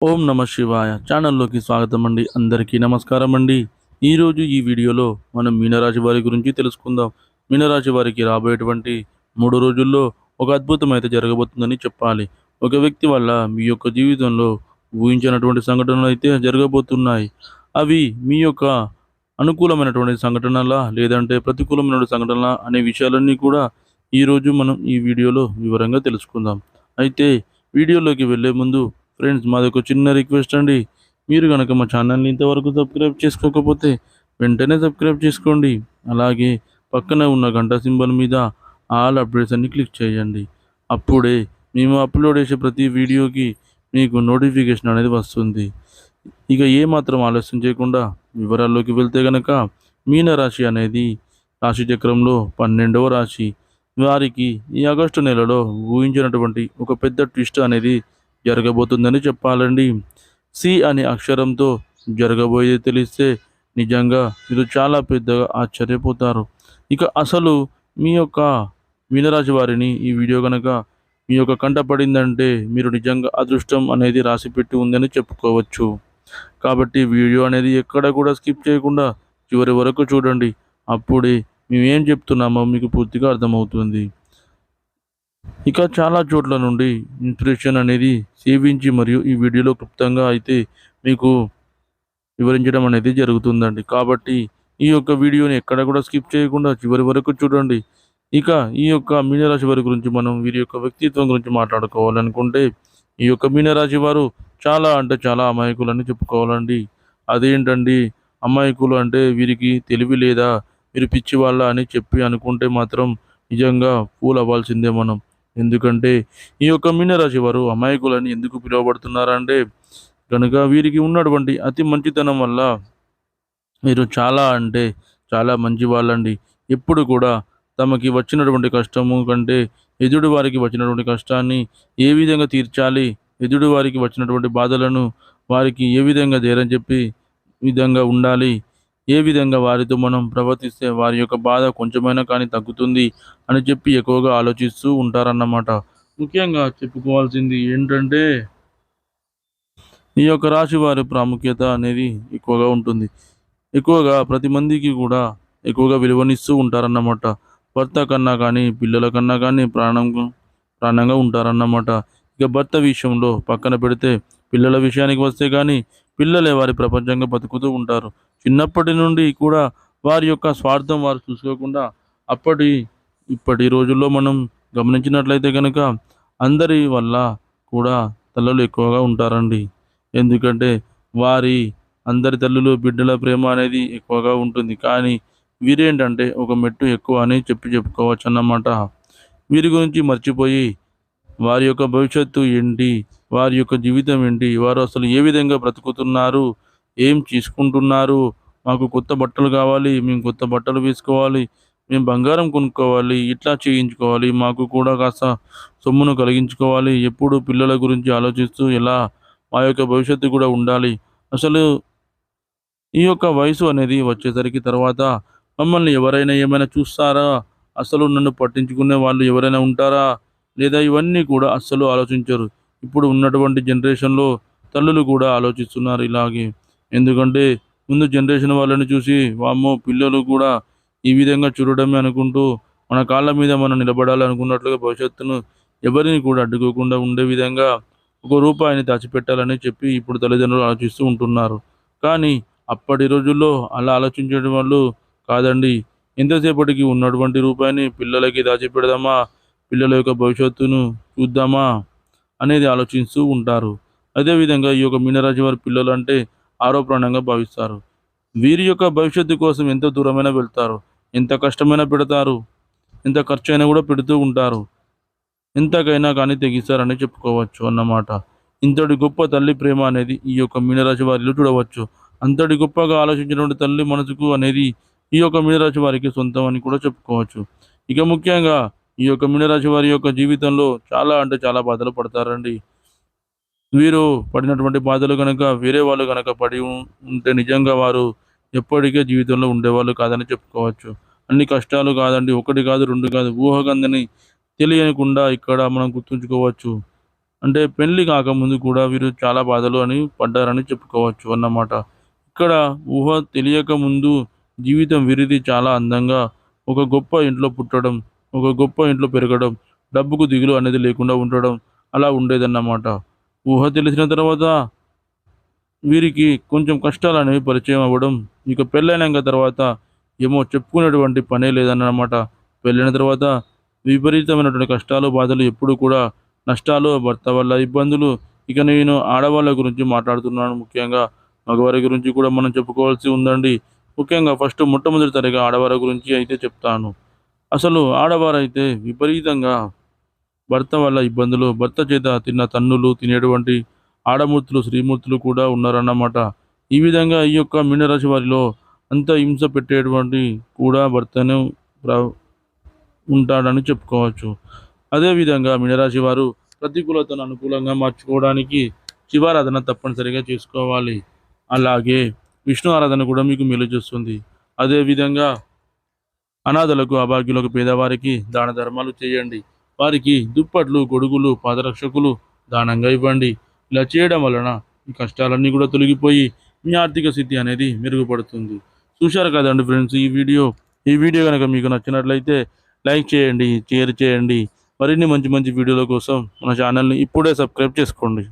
ఓం నమ శివాయ. ఛానల్లోకి స్వాగతం అండి. అందరికీ నమస్కారం అండి. ఈరోజు ఈ వీడియోలో మనం మీనరాశి వారి గురించి తెలుసుకుందాం. మీనరాశి వారికి రాబోయేటువంటి మూడు రోజుల్లో ఒక అద్భుతం అయితే జరగబోతుందని చెప్పాలి. ఒక వ్యక్తి వల్ల మీ యొక్క జీవితంలో ఊహించినటువంటి సంఘటనలు అయితే జరగబోతున్నాయి. అవి మీ యొక్క అనుకూలమైనటువంటి సంఘటనల లేదంటే ప్రతికూలమైనటువంటి సంఘటనల అనే విషయాలన్నీ కూడా ఈరోజు మనం ఈ వీడియోలో వివరంగా తెలుసుకుందాం. అయితే వీడియోలోకి వెళ్ళే ముందు ఫ్రెండ్స్ మాది ఒక చిన్న రిక్వెస్ట్ అండి. మీరు కనుక మా ఛానల్ని ఇంతవరకు సబ్స్క్రైబ్ చేసుకోకపోతే వెంటనే సబ్స్క్రైబ్ చేసుకోండి. అలాగే పక్కన ఉన్న గంట సింబల్ మీద ఆల్ అప్డేట్స్ అన్ని క్లిక్ చేయండి. అప్పుడే మేము అప్లోడ్ చేసే ప్రతి వీడియోకి మీకు నోటిఫికేషన్ అనేది వస్తుంది. ఇక ఏమాత్రం ఆలస్యం చేయకుండా వివరాల్లోకి వెళ్తే గనక మీనరాశి అనేది రాశి చక్రంలో పన్నెండవ రాశి. వారికి ఈ ఆగస్టు నెలలో ఊహించినటువంటి ఒక పెద్ద ట్విస్ట్ అనేది జరగబోతుందని చెప్పాలండి. సి అనే అక్షరంతో జరగబోయేది తెలిస్తే నిజంగా మీరు చాలా పెద్దగా ఆశ్చర్యపోతారు. ఇక అసలు మీ యొక్క మీనరాశి వారిని ఈ వీడియో కనుక మీ యొక్క కంట పడిందంటే మీరు నిజంగా అదృష్టం అనేది రాసిపెట్టి ఉందని చెప్పుకోవచ్చు. కాబట్టి వీడియో అనేది ఎక్కడ కూడా స్కిప్ చేయకుండా చివరి వరకు చూడండి. అప్పుడే మేము ఏం చెప్తున్నామో మీకు పూర్తిగా అర్థమవుతుంది. ఇక చాలా చోట్ల నుండి ఇన్స్పిరేషన్ అనేది సేవించి మరియు ఈ వీడియోలో క్లుప్తంగా అయితే మీకు వివరించడం అనేది జరుగుతుందండి. కాబట్టి ఈ యొక్క వీడియోని ఎక్కడ కూడా స్కిప్ చేయకుండా చివరి వరకు చూడండి. ఇక ఈ యొక్క మీనరాశి వారి గురించి మనం వీరి యొక్క వ్యక్తిత్వం గురించి మాట్లాడుకోవాలనుకుంటే ఈ యొక్క మీనరాశి వారు చాలా అంటే చాలా అమాయకులని చెప్పుకోవాలండి. అదేంటండి? అమాయకులు అంటే వీరికి తెలివి లేదా వీరు పిచ్చి వాళ్ళ అని చెప్పి అనుకుంటే మాత్రం నిజంగా ఫూల్ అవ్వాల్సిందే మనం. ఎందుకంటే ఈ యొక్క మీనరాశి వారు అమాయకులని ఎందుకు పిలువబడుతున్నారంటే కనుక వీరికి ఉన్నటువంటి అతి మంచితనం వల్ల వీరు చాలా అంటే చాలా మంచి వాళ్ళండి. ఎప్పుడు కూడా తమకి వచ్చినటువంటి కష్టము కంటే ఎదుడు వారికి వచ్చినటువంటి కష్టాన్ని ఏ విధంగా తీర్చాలి ఎదుడు వారికి వచ్చినటువంటి బాధలను వారికి ఏ విధంగా ధైర్యం చెప్పి విధంగా ఉండాలి. ఏ విధంగా వారితో మనం ప్రవర్తిస్తే వారి యొక్క బాధ కొంచెమైనా కానీ తగ్గుతుంది అని చెప్పి ఎక్కువగా ఆలోచిస్తూ ఉంటారన్నమాట. ముఖ్యంగా చెప్పుకోవాల్సింది ఏంటంటే ఈ యొక్క రాశి వారి ప్రాముఖ్యత అనేది ఎక్కువగా ఉంటుంది. ఎక్కువగా ప్రతి మందికి కూడా ఎక్కువగా విలువనిస్తూ ఉంటారన్నమాట. భర్త కన్నా కానీ పిల్లల కన్నా కానీ ప్రాణం ప్రాణంగా ఉంటారన్నమాట. ఇక భర్త విషయంలో పక్కన పెడితే పిల్లల విషయానికి వస్తే కానీ పిల్లలే వారి ప్రపంచంగా బతుకుతూ ఉంటారు. చిన్నప్పటి నుండి కూడా వారి యొక్క స్వార్థం వారు చూసుకోకుండా అప్పటి ఇప్పటి రోజుల్లో మనం గమనించినట్లయితే కనుక అందరి వల్ల కూడా తల్లులు ఎక్కువగా ఉంటారండి. ఎందుకంటే వారి అందరి తల్లులు బిడ్డల ప్రేమ అనేది ఎక్కువగా ఉంటుంది. కానీ వీరేంటంటే ఒక మెట్టు ఎక్కువ అని చెప్పి చెప్పుకోవచ్చు అన్నమాట వీరి గురించి మర్చిపోయి వారి యొక్క భవిష్యత్తు ఏంటి? వారి యొక్క జీవితం ఏంటి? వారు అసలు ఏ విధంగా బ్రతుకుతున్నారు? ఏం తీసుకుంటున్నారు? మాకు కొత్త బట్టలు కావాలి మేము కొత్త బట్టలు వేసుకోవాలి మేము బంగారం కొనుక్కోవాలి ఇట్లా చేయించుకోవాలి మాకు కూడా కాస్త సొమ్మును కలిగించుకోవాలి. ఎప్పుడు పిల్లల గురించి ఆలోచిస్తూ ఎలా మా యొక్క భవిష్యత్తు కూడా ఉండాలి. అసలు ఈ యొక్క వయసు అనేది వచ్చేసరికి తర్వాత మమ్మల్ని ఎవరైనా ఏమైనా చూస్తారా? అసలు నన్ను పట్టించుకునే వాళ్ళు ఎవరైనా ఉంటారా? లేదా ఇవన్నీ కూడా అస్సలు ఆలోచించరు. ఇప్పుడు ఉన్నటువంటి జనరేషన్లో తల్లులు కూడా ఆలోచిస్తున్నారు ఇలాగే. ఎందుకంటే ముందు జనరేషన్ వాళ్ళని చూసి వామ్మో పిల్లలు కూడా ఈ విధంగా చూడడమే అనుకుంటూ మన కాళ్ళ మీద మనం నిలబడాలనుకున్నట్లుగా భవిష్యత్తును ఎవరిని కూడా అడ్డుకోకుండా ఉండే విధంగా ఒక రూపాయిని దాచిపెట్టాలని చెప్పి ఇప్పుడు తల్లిదండ్రులు ఆలోచిస్తూ ఉంటున్నారు. కానీ అప్పటి రోజుల్లో అలా ఆలోచించడం వాళ్ళు కాదండి. ఎంతసేపటికి ఉన్నటువంటి రూపాయిని పిల్లలకి దాచిపెడదామా పిల్లల యొక్క భవిష్యత్తును చూద్దామా అనేది ఆలోచిస్తూ ఉంటారు. అదేవిధంగా ఈ యొక్క మీనరాశి వారి పిల్లలు అంటే ఆరోపణంగా భావిస్తారు. వీరి యొక్క భవిష్యత్తు కోసం ఎంత దూరమైనా వెళ్తారు. ఎంత కష్టమైనా పెడతారు. ఎంత ఖర్చు అయినా కూడా పెడుతూ ఉంటారు. ఎంతకైనా కానీ తెగిస్తారని చెప్పుకోవచ్చు అన్నమాట. ఇంతటి గొప్ప తల్లి ప్రేమ అనేది ఈ యొక్క మీనరాశి వారిలో చూడవచ్చు. అంతటి గొప్పగా ఆలోచించినటువంటి తల్లి మనసుకు అనేది ఈ యొక్క మీనరాశి వారికి సొంతం అని కూడా చెప్పుకోవచ్చు. ఇక ముఖ్యంగా ఈ యొక్క మీనరాశి వారి యొక్క జీవితంలో చాలా అంటే చాలా బాధలు పడతారండి. వీరు పడినటువంటి బాధలు కనుక వేరే వాళ్ళు కనుక పడి ఉంటే నిజంగా వారు ఎప్పటికే జీవితంలో ఉండేవాళ్ళు కాదని చెప్పుకోవచ్చు. అన్ని కష్టాలు కాదండి ఒకటి కాదు రెండు కాదు ఊహకందని తెలియకుండా ఇక్కడ మనం గుర్తుంచుకోవచ్చు. అంటే పెళ్ళి కాకముందు కూడా వీరు చాలా బాధలు అని పడ్డారని చెప్పుకోవచ్చు అన్నమాట. ఇక్కడ ఊహ తెలియక ముందు జీవితం వీరిది చాలా అందంగా ఒక గొప్ప ఇంట్లో పుట్టడం ఒక గొప్ప ఇంట్లో పెరగడం డబ్బుకు దిగులు అనేది లేకుండా ఉండడం అలా ఉండేదన్నమాట. ఊహ తెలిసిన తర్వాత వీరికి కొంచెం కష్టాలు అనేవి పరిచయం అవ్వడం ఇక పెళ్ళైనాక తర్వాత ఏమో చెప్పుకునేటువంటి పనే లేదన్నమాట. పెళ్ళైన తర్వాత విపరీతమైనటువంటి కష్టాలు బాధలు ఎప్పుడు కూడా నష్టాలు భర్త వల్ల ఇబ్బందులు. ఇక నేను ఆడవాళ్ళ గురించి మాట్లాడుతున్నాను ముఖ్యంగా. మగవారి గురించి కూడా మనం చెప్పుకోవాల్సి ఉందండి. ముఖ్యంగా ఫస్ట్ మొట్టమొదటిసారిగా ఆడవారి గురించి అయితే చెప్తాను. అసలు ఆడవారైతే విపరీతంగా భర్త వల్ల ఇబ్బందులు భర్త చేత తిన్న తన్నులు తినేటువంటి ఆడమూర్తులు శ్రీమూర్తులు కూడా ఉన్నారన్నమాట. ఈ విధంగా ఈ యొక్క మీనరాశి వారిలో అంత హింస పెట్టేటువంటి కూడా భర్తను ఉంటాడని చెప్పుకోవచ్చు. అదేవిధంగా మీనరాశి వారు ప్రతికూలతను అనుకూలంగా మార్చుకోవడానికి శివారాధన తప్పనిసరిగా చేసుకోవాలి. అలాగే విష్ణు ఆరాధన కూడా మీకు మేలు చేస్తుంది. అదేవిధంగా అనాథలకు అభాగ్యులకు పేదవారికి దాన ధర్మాలు చేయండి. వారికి దుప్పట్లు గొడుగులు పాదరక్షకులు దానంగా ఇవ్వండి. ఇలా చేయడం వలన ఈ కష్టాలన్నీ కూడా తొలగిపోయి మీ ఆర్థిక స్థితి అనేది మెరుగుపడుతుంది. చూశారు కదండి ఫ్రెండ్స్ ఈ వీడియో? ఈ వీడియో కనుక మీకు నచ్చినట్లయితే లైక్ చేయండి షేర్ చేయండి. మరిన్ని మంచి మంచి వీడియోల కోసం మన ఛానల్ని ఇప్పుడే సబ్స్క్రైబ్ చేసుకోండి.